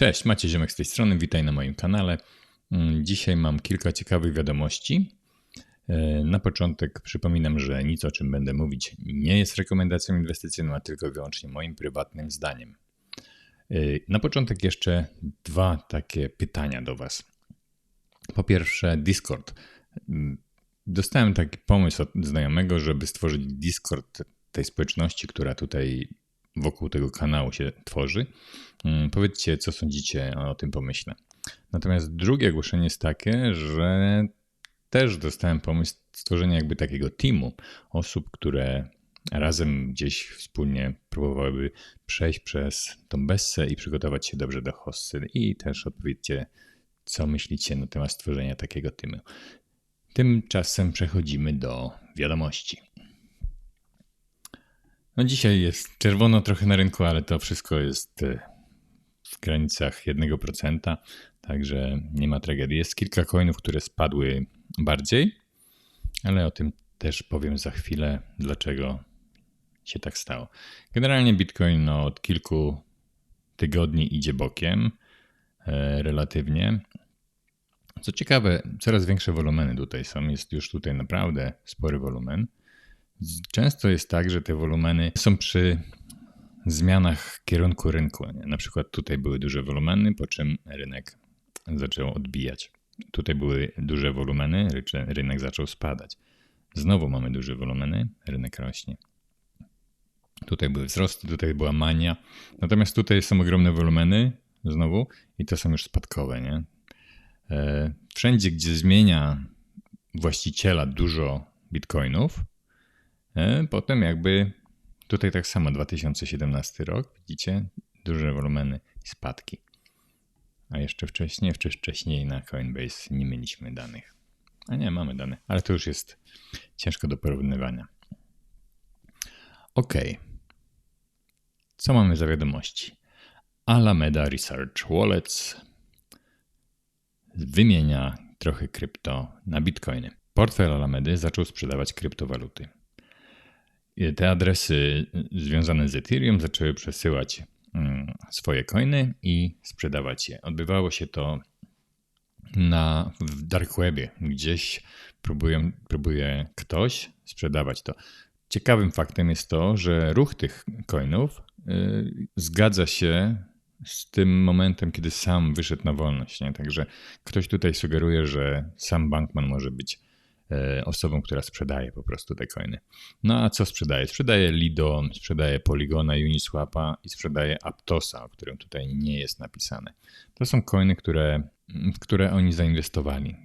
Cześć, Macie Ziomek z tej strony, witaj na moim kanale. Mm, Dzisiaj mam kilka ciekawych wiadomości. E, Na początek przypominam, że nic o czym będę mówić nie jest rekomendacją inwestycyjną, a tylko wyłącznie moim prywatnym zdaniem. E, Na początek jeszcze dwa takie pytania do Was. Po pierwsze, Discord. Mm, Dostałem taki pomysł od znajomego, żeby stworzyć Discord tej społeczności, która tutaj wokół tego kanału się tworzy. Mm, Powiedzcie, co sądzicie o tym pomyśle. Natomiast drugie ogłoszenie jest takie, że też dostałem pomysł stworzenia jakby takiego teamu osób, które razem gdzieś wspólnie próbowałyby przejść przez tą bessę i przygotować się dobrze do hossy. I też odpowiedzcie, co myślicie na temat stworzenia takiego teamu. Tymczasem przechodzimy do wiadomości. No dzisiaj jest czerwono trochę na rynku, ale to wszystko jest e, w granicach 1%, także nie ma tragedii. Jest kilka coinów, które spadły bardziej, ale o tym też powiem za chwilę, dlaczego się tak stało. Generalnie Bitcoin no, od kilku tygodni idzie bokiem, e, relatywnie. Co ciekawe, coraz większe wolumeny tutaj są. Jest już tutaj naprawdę spory wolumen. Często jest tak, że te wolumeny są przy zmianach kierunku rynku. Nie? Na przykład tutaj były duże wolumeny, po czym rynek zaczął odbijać. Tutaj były duże wolumeny, rynek zaczął spadać. Znowu mamy duże wolumeny, rynek rośnie. Tutaj były wzrosty, tutaj była mania. Natomiast tutaj są ogromne wolumeny znowu i to są już spadkowe. Nie? E, Wszędzie, gdzie zmienia właściciela dużo bitcoinów, Potem jakby tutaj tak samo 2017 rok, widzicie, duże wolumeny i spadki. A jeszcze wcześniej, wcześniej na Coinbase nie mieliśmy danych. A nie, mamy dane, ale to już jest ciężko do porównywania. Ok. Co mamy za wiadomości? Alameda Research Wallets wymienia trochę krypto na bitcoiny. Portfel Alamedy zaczął sprzedawać kryptowaluty te adresy związane z Ethereum zaczęły przesyłać mm, swoje coiny i sprzedawać je. Odbywało się to na, w dark webie. Gdzieś próbuje ktoś sprzedawać to. Ciekawym faktem jest to, że ruch tych coinów y, zgadza się z tym momentem, kiedy sam wyszedł na wolność. Nie? Także ktoś tutaj sugeruje, że sam Bankman może być osobą, która sprzedaje po prostu te coiny. No a co sprzedaje? Sprzedaje Lido, sprzedaje Polygona, Uniswapa i sprzedaje Aptosa, o którym tutaj nie jest napisane. To są coiny, które, w które oni zainwestowali.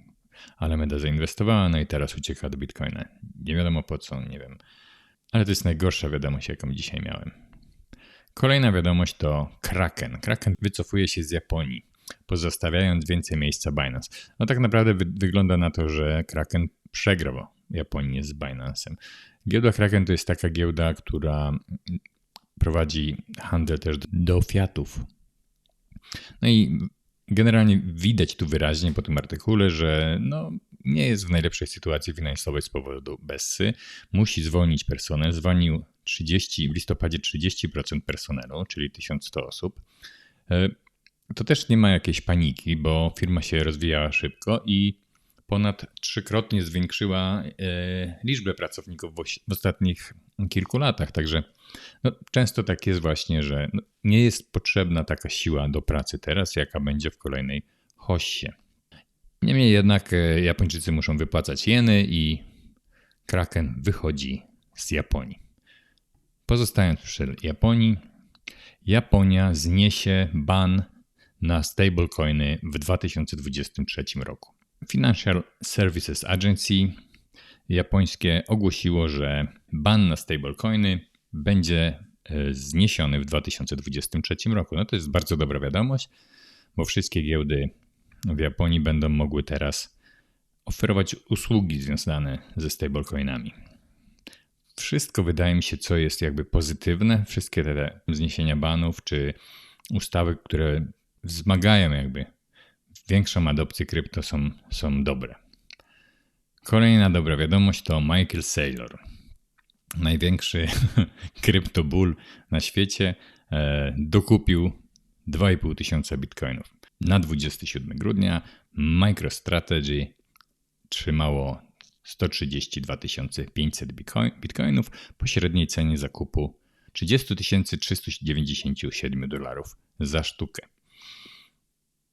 Alameda zainwestowała, no i teraz ucieka do Bitcoina. Nie wiadomo po co, nie wiem. Ale to jest najgorsza wiadomość, jaką dzisiaj miałem. Kolejna wiadomość to Kraken. Kraken wycofuje się z Japonii, pozostawiając więcej miejsca Binance. No tak naprawdę wy- wygląda na to, że Kraken przegrał Japonię z Binance'em. Giełda Kraken to jest taka giełda, która prowadzi handel też do fiatów. No i generalnie widać tu wyraźnie po tym artykule, że no, nie jest w najlepszej sytuacji finansowej z powodu Bessy. Musi zwolnić personel. Zwolnił 30, w listopadzie 30% personelu, czyli 1100 osób. E, To też nie ma jakiejś paniki, bo firma się rozwijała szybko i ponad trzykrotnie zwiększyła e, liczbę pracowników w ostatnich kilku latach. Także no, często tak jest właśnie, że no, nie jest potrzebna taka siła do pracy teraz, jaka będzie w kolejnej hossie. Niemniej jednak e, Japończycy muszą wypłacać jeny i Kraken wychodzi z Japonii. Pozostając przy Japonii, Japonia zniesie ban na stablecoiny w 2023 roku. Financial Services Agency japońskie ogłosiło, że ban na stablecoiny będzie e, zniesiony w 2023 roku. No to jest bardzo dobra wiadomość, bo wszystkie giełdy w Japonii będą mogły teraz oferować usługi związane ze stablecoinami. Wszystko wydaje mi się, co jest jakby pozytywne, wszystkie te zniesienia banów czy ustawy, które wzmagają jakby większą adopcję krypto są, są dobre. Kolejna dobra wiadomość to Michael Saylor. Największy kryptobull na świecie e, dokupił 2,5 tysiąca bitcoinów. Na 27 grudnia MicroStrategy trzymało 132 500 bitcoinów po średniej cenie zakupu 30 397 dolarów za sztukę.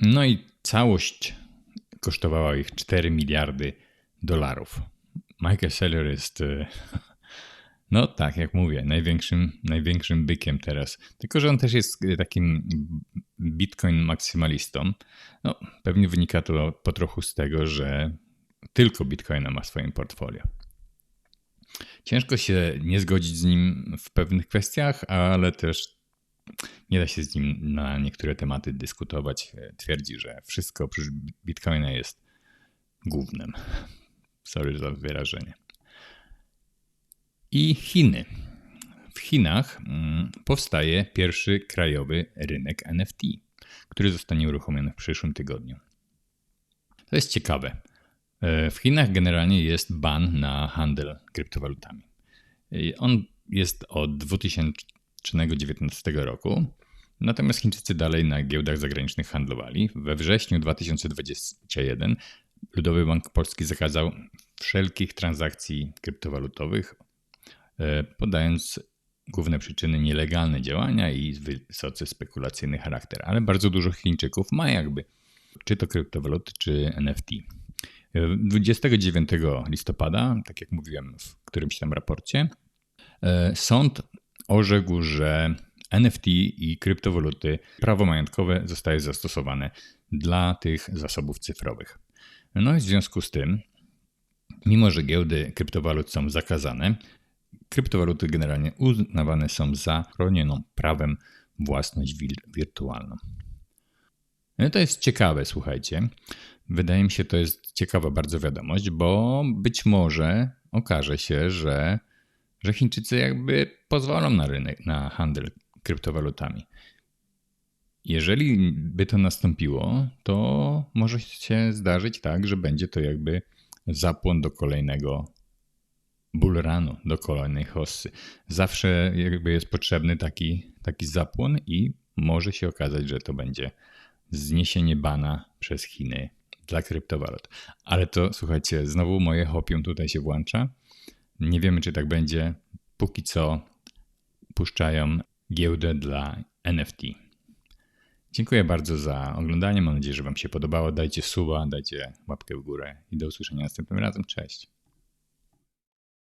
No i całość kosztowała ich 4 miliardy dolarów. Michael Saylor jest, e, no tak jak mówię, największym, największym bykiem teraz. Tylko, że on też jest takim bitcoin maksymalistą. No, pewnie wynika to po trochu z tego, że tylko bitcoina ma w swoim portfolio. Ciężko się nie zgodzić z nim w pewnych kwestiach, ale też nie da się z nim na niektóre tematy dyskutować. Twierdzi, że wszystko oprócz bitcoina jest głównym. Sorry za wyrażenie. I Chiny. W Chinach mm, powstaje pierwszy krajowy rynek NFT, który zostanie uruchomiony w przyszłym tygodniu. To jest ciekawe. E, w Chinach generalnie jest ban na handel kryptowalutami. On jest od 2019 roku, natomiast Chińczycy dalej na giełdach zagranicznych handlowali. We wrześniu 2021 Ludowy Bank Polski zakazał wszelkich transakcji kryptowalutowych, e, podając główne przyczyny nielegalne działania i wysoce spekulacyjny charakter. Ale bardzo dużo Chińczyków ma jakby czy to kryptowaluty, czy NFT. 29 listopada, tak jak mówiłem w którymś tam raporcie, e, sąd orzekł, że NFT i kryptowaluty, prawo majątkowe zostaje zastosowane dla tych zasobów cyfrowych. No i w związku z tym, mimo że giełdy kryptowalut są zakazane, kryptowaluty generalnie uznawane są za chronioną prawem własność wirtualną. No to jest ciekawe, słuchajcie. Wydaje mi się, to jest ciekawa bardzo wiadomość, bo być może okaże się, że, że Chińczycy jakby pozwolą na rynek, na handel kryptowalutami. Jeżeli by to nastąpiło, to może się zdarzyć tak, że będzie to jakby zapłon do kolejnego bullrunu, do kolejnej hossy. Zawsze jakby jest potrzebny taki, taki zapłon i może się okazać, że to będzie zniesienie bana przez Chiny dla kryptowalut. Ale to słuchajcie, znowu moje hopium tutaj się włącza. Nie wiemy, czy tak będzie. Póki co puszczają giełdę dla NFT. Dziękuję bardzo za oglądanie. Mam nadzieję, że Wam się podobało. Dajcie suba, dajcie łapkę w górę i do usłyszenia następnym razem. Cześć.